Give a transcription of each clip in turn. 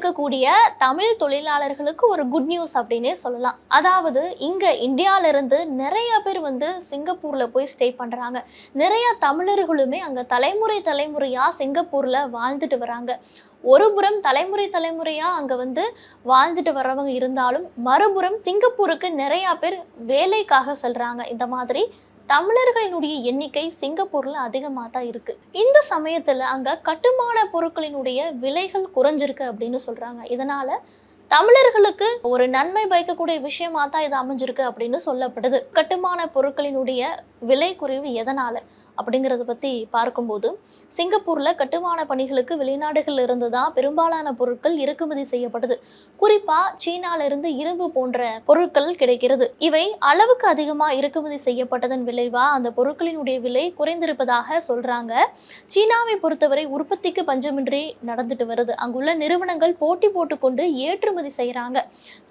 இருக்கக்கூடிய தமிழ் தொழிலாளர்களுக்கு ஒரு குட் நியூஸ் அப்படின்னே சொல்லலாம். அதாவது இங்க இந்தியால இருந்து நிறைய பேர் வந்து சிங்கப்பூர்ல போய் ஸ்டே பண்றாங்க. நிறைய தமிழர்களுமே அங்க தலைமுறை தலைமுறையா சிங்கப்பூர்ல வாழ்ந்துட்டு வராங்க. ஒரு புறம் தலைமுறை தலைமுறையா அங்க வந்து வாழ்ந்துட்டு வர்றவங்க இருந்தாலும் மறுபுறம் சிங்கப்பூருக்கு நிறைய பேர் வேலைக்காக செல்றாங்க. இந்த மாதிரி தமிழர்களினுடைய எண்ணிக்கை சிங்கப்பூர்ல அதிகமாக தான் இருக்கு. இந்த சமயத்துல அங்க கட்டுமான பொருட்களினுடைய விலைகள் குறைஞ்சிருக்கு அப்படின்னு சொல்றாங்க. இதனால தமிழர்களுக்கு ஒரு நன்மை பயக்கக்கூடிய விஷயமா தான் இது அமைஞ்சிருக்கு அப்படின்னு சொல்லப்படுது. கட்டுமான பொருட்களினுடைய விலை குறைவு எதனால அப்படிங்கிறத பத்தி பார்க்கும்போது சிங்கப்பூர்ல கட்டுமான பணிகளுக்கு வெளிநாடுகள்ல இருந்து தான் பெரும்பாலான பொருட்கள் இறக்குமதி செய்யப்படுது. குறிப்பா சீனால இருந்து இரும்பு போன்ற பொருட்கள் கிடைக்கிறது. இவை அளவுக்கு அதிகமா இறக்குமதி செய்யப்பட்டதன் விளைவா அந்த பொருட்களினுடைய விலை குறைந்திருப்பதாக சொல்றாங்க. சீனாவை பொறுத்தவரை உற்பத்திக்கு பஞ்சமின்றி நடந்துட்டு வருது. அங்குள்ள நிறுவனங்கள் போட்டி போட்டுக்கொண்டு ஏற்றுமதி செய்றாங்க.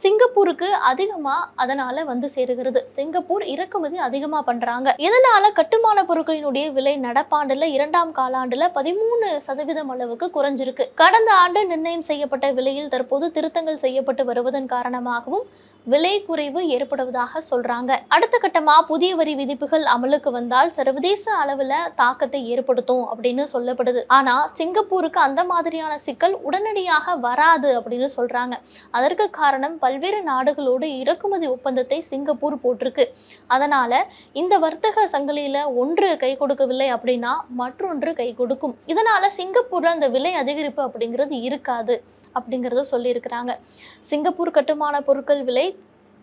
சிங்கப்பூருக்கு அதிகமாக அதனால் வந்து சேருகிறது. சிங்கப்பூர் இறக்குமதி அதிகமாக பண்றாங்க. இதனால் கட்டுமான பொருட்களினுடைய விலை நடப்பாண்டில் இரண்டாம் காலாண்டில் பதிமூணு சதவீதம் அளவுக்கு குறைஞ்சிருக்கு. கடந்த ஆண்டு நிர்ணயம் செய்யப்பட்ட விலையில் தற்போது திருத்தங்கள் செய்யப்பட்டு வருவதன் காரணமாகவும் விலை குறைவு ஏற்படுவதாக சொல்றாங்க. அடுத்த கட்டமா புதிய வரி விதிப்புகள் அமலுக்கு வந்தால் சர்வதேச அளவுல தாக்கத்தை ஏற்படுத்தும் அப்படின்னு சொல்லப்படுது. ஆனா சிங்கப்பூருக்கு அந்த மாதிரியான சிக்கல் உடனடியாக வராது அப்படின்னு சொல்றாங்க. அதற்கு காரணம் பல்வேறு நாடுகளோடு இறக்குமதி ஒப்பந்தத்தை சிங்கப்பூர் போட்டிருக்கு. அதனால இந்த வர்த்தக சங்கிலியில ஒன்று கை கொடுக்கவில்லை அப்படின்னா மற்றொன்று கை கொடுக்கும். இதனால சிங்கப்பூர்ல அந்த விலை அதிகரிப்பு அப்படிங்கிறது இருக்காது. அப்படிங்கிறத சொல்லியிருக்கிறாங்க. சிங்கப்பூர் கட்டுமான பொருட்கள் விலை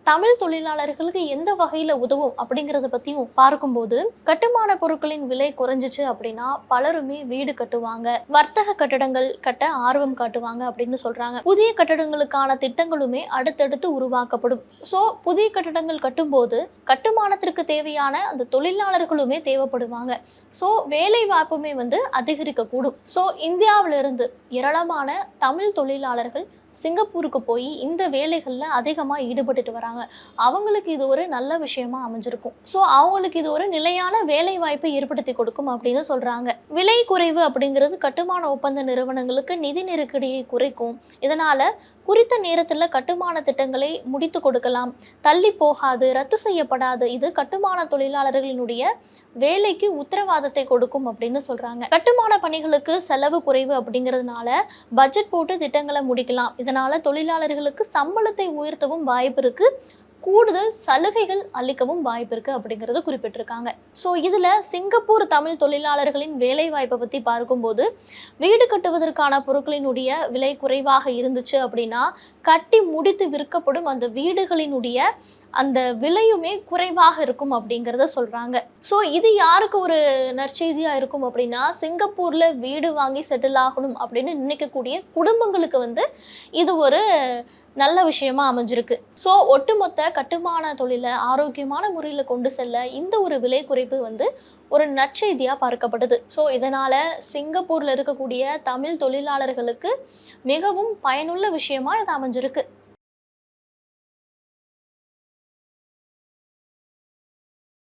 தமிழ் தொழிலாளர்களுக்கு எந்த வகையில உதவும் அப்படிங்கிறத பத்தியும் பார்க்கும்போது கட்டுமான பொருட்களின் விலை குறைஞ்சிச்சு அப்படின்னா பலருமே வீடு கட்டுவாங்க. வர்த்தக கட்டடங்கள் கட்ட ஆர்வம் காட்டுவாங்க அப்படின்னு சொல்றாங்க. புதிய கட்டடங்களுக்கான திட்டங்களுமே அடுத்தடுத்து உருவாக்கப்படும். ஸோ புதிய கட்டடங்கள் கட்டும்போது கட்டுமானத்திற்கு தேவையான அந்த தொழிலாளர்களுமே தேவைப்படுவாங்க. ஸோ வேலை வாய்ப்புமே வந்து அதிகரிக்கக்கூடும். ஸோ இந்தியாவிலிருந்து ஏராளமான தமிழ் தொழிலாளர்கள் சிங்கப்பூருக்கு போய் இந்த வேலைகளில் அதிகமாக ஈடுபட்டுட்டு வராங்க. அவங்களுக்கு இது ஒரு நல்ல விஷயமா அமைஞ்சிருக்கும். ஸோ அவங்களுக்கு இது ஒரு நிலையான வேலை வாய்ப்பை ஏற்படுத்தி கொடுக்கும் அப்படின்னு சொல்கிறாங்க விலை குறைவு அப்படிங்கிறது கட்டுமான ஒப்பந்த நிறுவனங்களுக்கு நிதி நெருக்கடியை குறைக்கும். இதனால் குறித்த நேரத்தில் கட்டுமான திட்டங்களை முடித்து கொடுக்கலாம். தள்ளி போகாது ரத்து செய்யப்படாது. இது கட்டுமான தொழிலாளர்களினுடைய வேலைக்கு உத்தரவாதத்தை கொடுக்கும் அப்படின்னு சொல்கிறாங்க கட்டுமான பணிகளுக்கு செலவு குறைவு அப்படிங்கிறதுனால பட்ஜெட் போட்டு திட்டங்களை முடிக்கலாம். இதனால் தொழிலாளர்களுக்கு சம்பளத்தை உயர்த்தவும் வாய்ப்பு இருக்குது கூடுதல் சலுகைகள் அளிக்கவும் வாய்ப்பு இருக்கு அப்படிங்கறத குறிப்பிட்டிருக்காங்க. ஸோ இதுல சிங்கப்பூர் தமிழ் தொழிலாளர்களின் வேலை வாய்ப்பை பத்தி பார்க்கும்போது வீடு கட்டுவதற்கான பொருட்களினுடைய விலை குறைவாக இருந்துச்சு அப்படின்னா கட்டி முடித்து விற்கப்படும் அந்த வீடுகளினுடைய அந்த விலையுமே குறைவாக இருக்கும் அப்படிங்கிறத சொல்கிறாங்க ஸோ இது யாருக்கு ஒரு நற்செய்தியாக இருக்கும் அப்படின்னா சிங்கப்பூரில் வீடு வாங்கி செட்டில் ஆகணும் அப்படின்னு நினைக்கக்கூடிய குடும்பங்களுக்கு வந்து இது ஒரு நல்ல விஷயமா அமைஞ்சிருக்கு. ஸோ ஒட்டுமொத்த கட்டுமான தொழிலை ஆரோக்கியமான முறையில் கொண்டு செல்ல இந்த ஒரு விலை குறைப்பு வந்து ஒரு நற்செய்தியாக பார்க்கப்படுது. ஸோ இதனால் சிங்கப்பூரில் இருக்கக்கூடிய தமிழ் தொழிலாளர்களுக்கு மிகவும் பயனுள்ள விஷயமா இது அமைஞ்சிருக்கு.